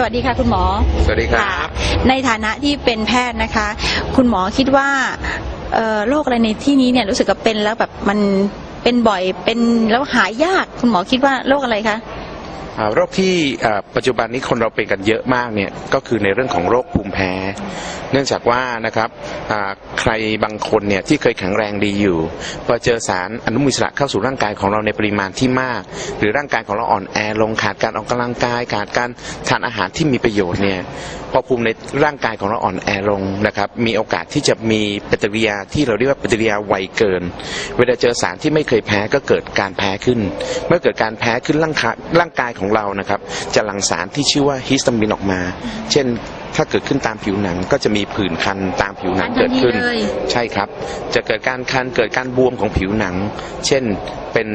สวัสดีค่ะคุณหมอ สวัสดีครับ ในฐานะที่เป็นแพทย์นะคะ คุณหมอคิดว่าเอ่อโรคอะไรในที่นี้เนี่ยรู้สึกกับเป็นแล้วแบบมันเป็นบ่อยเป็นแล้วหายยากคุณหมอคิดว่าโรคอะไรคะอ่า โรคที่ปัจจุบันนี้คนเราเป็นกันเยอะมากเนี่ยก็คือในเรื่องของโรคภูมิแพ้ เนื่องจากว่านะครับใครบางคนเนี่ยที่เคยแข็งแรงดีอยู่พอเจอสารอนุมูลอิสระเข้าสู่ร่างกายของเราในปริมาณที่มาก หรือร่างกายของเราอ่อนแอลงขาดการออกกำลังกาย ขาดการทานอาหารที่มีประโยชน์เนี่ยพอภูมิในร่างกายของเราอ่อนแอลงนะครับมีโอกาสที่จะมีปฏิกิริยาที่เราเรียกว่าปฏิกิริยาไวเกิน เวลาเจอสารที่ไม่เคยแพ้ก็เกิดการแพ้ขึ้น เมื่อเกิดการแพ้ขึ้นร่างกายร่างของเรานะครับ จะหลั่งสารที่ชื่อว่าฮิสตามินออกมา เช่นถ้าเกิดขึ้นตามผิวหนังก็จะมีผื่นคันตามผิวหนังคันทันเกิดขึ้นทีเลยใช่ครับ จะเกิดการคันเกิดการบวมของผิวหนัง เช่นเป็น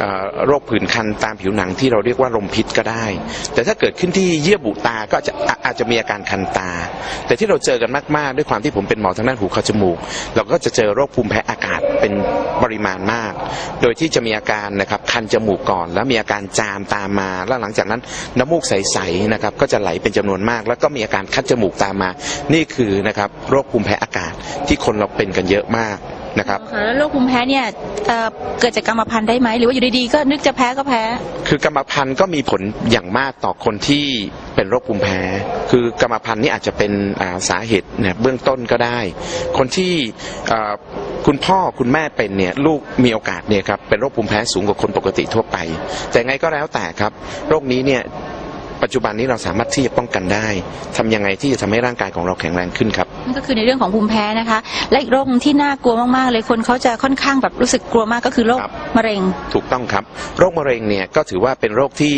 เอ่อโรคผื่นคันตามผิวหนังที่เราเรียกว่าลมพิษก็ได้ แต่ถ้าเกิดขึ้นที่เยื่อบุตาก็จะอะอาจจะมีอาการคันตา แต่ที่เราเจอกันมาก ๆ ด้วยความที่ผมเป็นหมอทางด้านหูคอจมูก เราก็จะเจอโรคภูมิแพ้อากาศเป็นปริมาณมาก โดยที่จะมีอาการนะครับ คันจมูกก่อน แล้วมีอาการจามตามมา แล้วหลังจากนั้นน้ำมูกใสๆนะครับก็จะไหลเป็นจำนวนมาก แล้วก็มีอาการคัดจมูกตามมา นี่คือนะครับโรคภูมิแพ้อากาศที่คนเราเป็นกันเยอะมากนะครับค่ะแล้วโรคภูมิแพ้เนี่ยเอ่อเกิดจากกรรมพันธุ์ได้ไหมหรือว่าอยู่ดีๆก็นึกจะแพ้ก็แพ้ คือกรรมพันธุ์ก็มีผลอย่างมากต่อคนที่เป็นโรคภูมิแพ้ คือกรรมพันธุ์นี่อาจจะเป็นอ่าสาเหตุเนี่ยเบื้องต้นก็ได้ คนที่อ่า คุณพ่อคุณแม่เป็นเนี่ยลูกมีโอกาสเนี่ยครับเป็นโรคภูมิแพ้สูงกว่าคนปกติทั่วไป แต่ไงก็แล้วแต่ครับ โรคนี้เนี่ยปัจจุบันนี้เราสามารถที่จะป้องกันได้ทำยังไงที่จะทำให้ร่างกายของเราแข็งแรงขึ้นครับนั่นก็คือในเรื่องของภูมิแพ้นะคะ และอีกโรคหนึ่งที่น่ากลัวมากๆ เลยคนเขาจะค่อนข้างแบบรู้สึกกลัวมากก็คือโรคครับมะเร็ง ถูกต้องครับ โรคมะเร็งเนี่ยก็ถือว่าเป็นโรคที่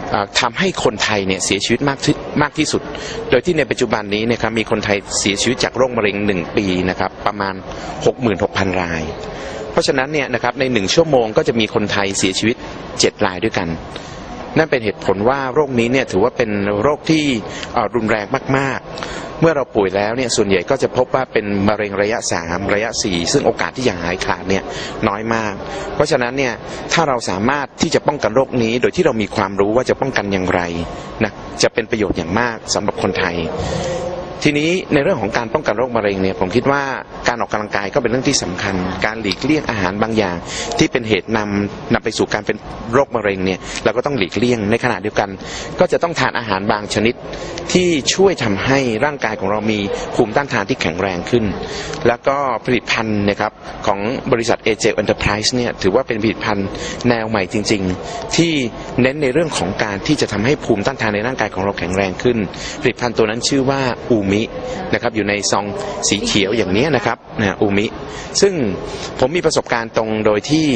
อ่า ทำาให้คนไทยเนี่ยเสียชีวิตมากที่มากที่สุด โดยที่ในปัจจุบันนี้นะครับมีคนไทยเสียชีวิตจากโรคมะเร็งหนึ่งปีนะครับประมาณ 66,000 ราย เพราะฉะนั้นเนี่ยนะครับในหนึ่งชั่วโมงก็จะมีคนไทยเสียชีวิต 7 รายด้วยกัน นั่นเป็นเหตุผลว่าโรคนี้เนี่ยถือว่าเป็นโรคที่รุนแรงมาก ๆ เมื่อเราป่วยแล้วเนี่ยส่วนใหญ่ก็จะพบว่าเป็นมะเร็งระยะ 3 ระยะ 4 ซึ่งโอกาสที่จะหายขาดเนี่ยน้อยมาก เพราะฉะนั้นเนี่ยถ้าเราสามารถที่จะป้องกันโรคนี้ โดยที่เรามีความรู้ว่าจะป้องกันอย่างไรนะจะเป็นประโยชน์อย่างมากสำหรับคนไทย ทีนี้ในเรื่องของการป้องกันโรคมะเร็งเนี่ยผมคิดว่าการออกกำลังกายก็เป็นเรื่องที่สำคัญ การหลีกเลี่ยงอาหารบางอย่าง ที่เป็นเหตุนำนำไปสู่การเป็นโรคมะเร็งเนี่ยเราก็ต้องหลีกเลี่ยงในขณะเดียวกัน ก็จะต้องทานอาหารบางชนิดที่ช่วยทำให้ร่างกายของเรามีภูมิต้านทานที่แข็งแรงขึ้น แล้วก็ผลิตภัณฑ์นะครับของบริษัท AJ Enterprise เนี่ยถือว่าเป็นผลิตภัณฑ์แนวใหม่จริง ๆ ที่เน้นในเรื่องของการที่จะทำให้ภูมิต้านทานในร่างกายของเราแข็งแรงขึ้น ผลิตภัณฑ์ตัวนั้นชื่อว่าอูมนะครับอยู่ในซองสีเขียวอย่างนี้นะครับนะอูมิ ซึ่งผมมีประสบการณ์ตรงโดยที่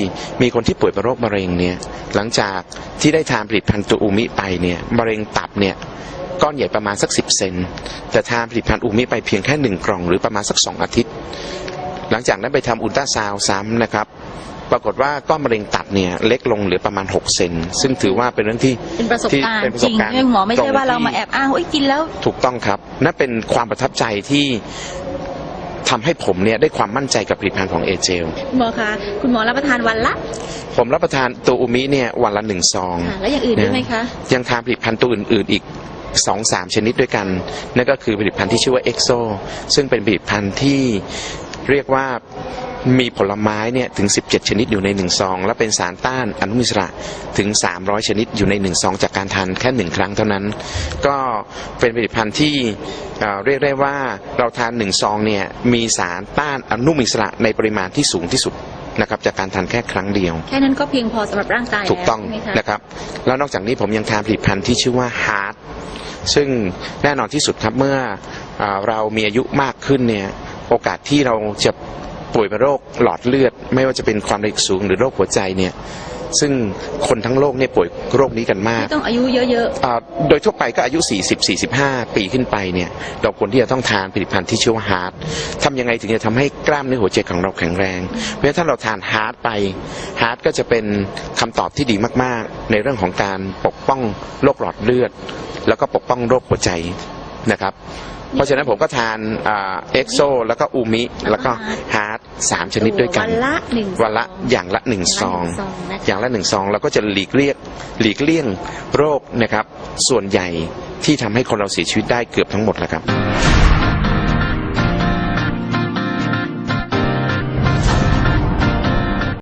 มีคนที่ป่วยเป็นโรคมะเร็งเนี่ยหลังจากที่ได้ทานผลิตภัณฑ์ตัวอูมิไปเนี่ยมะเร็งตับเนี่ยก้อนใหญ่ประมาณสักสิบเซนแต่ทานผลิตภัณฑ์อูมิไปเพียงแค่หนึ่งกล่องหรือประมาณสักสองอาทิตย์ หลังจากนั้นไปทำอุลตราซาวด์ซ้ำนะครับ ปรากฏว่าก้อนมะเร็งตับเนี่ยเล็กลงเหลือประมาณ 6 เซน ซึ่งถือว่าเป็นเรื่องที่เป็นประสบที่การณ์เป็นประจสริบงการณ์เรื่องหมอไม่ใช่ว่าตเรามาแอบอ้างว่าเอ้ยกินแล้ว ถูกต้องครับ นั่นเป็นความประทับใจที่ทำให้ผมเนี่ยได้ความมั่นใจกับผลิตภัณฑ์ของเอเจล คุณหมอคะคุณหมอรับประทานวันละผมรับประทานตัวอูมิเนี่ยวันละหนึ่งซอง ค่ะแล้วอย่างอื่นด้วยไหมคะยังทานผลิตภัณฑ์ตัวอื่น ๆ อีกสองสามชนิดด้วยกัน นั่นก็คือผลิตภัณฑ์ที่ชื่อว่าเอ็กโซซึ่งเป็นผลิตภัณฑ์ที่เรียกว่า มีผลไม้เนี่ยถึง 17 ชนิดอยู่ในหนึ่งซอง และเป็นสารต้านอนุมูลอิสระถึง 300 ชนิดอยู่ในหนึ่งซอง จากการทานแค่หนึ่งครั้งเท่านั้น ก็เป็นผลิตภัณฑ์ที่เอ่อเรียกได้ว่าเราทานหนึ่งซองเนี่ยมีสารต้านอนุมูลอิสระในปริมาณที่สูงที่สุดนะครับจากการทานแค่ครั้งเดียว แค่นั้นก็เพียงพอสำหรับร่างกายถูกต้องแล้วใช่ไหมคะนะครับ แล้วนอกจากนี้ผมยังทานผลิตภัณฑ์ที่ชื่อว่าฮาร์ดซึ่งแน่นอนที่สุดครับเมื่ออาเรามีอายุมากขึ้นเนี่ยโอกาสที่เราจะ ป่วยเป็นโรคหลอดเลือด ไม่ว่าจะเป็นความดันสูงหรือโรคหัวใจเนี่ยซึ่งคนทั้งโลกเนี่ยป่วยโรคนี้กันมากไม่ต้องอายุเยอะอ่าโดยทั่วไปก็อายุ 40 45 ปีขึ้นไปเนี่ยเราควรที่จะต้องทานผลิตภัณฑ์ที่ชื่อว่าฮาร์ดทำยังไงถึงจะทำให้กล้ามเนื้อหัวใจของเราแข็งแรง เพราะฉะนั้นถ้าเราทานฮาร์ดไปฮาร์ดก็จะเป็นคำตอบที่ดีมากๆ ในเรื่องของการปกป้องโรคหลอดเลือด แล้วก็ปกป้องโรคหัวใจนะครับ เพราะฉะนั้นผมก็ทานเอ็กโซแล้วก็อูมิแล้วก็ฮาร์ด สามๆชนิดด้วยกัน วันละหนึ่งวันละอย่างละหนึ่งซองย่างละหนึ่ซองนะคะ อย่างละหนึ่งซองเราก็จะหลีกเลี่ยงหลีกเลี่ยงโรคนะครับ ส่วนใหญ่ที่ทำให้คนเราเสียชีวิตได้เกือบทั้งหมดแล้วครับ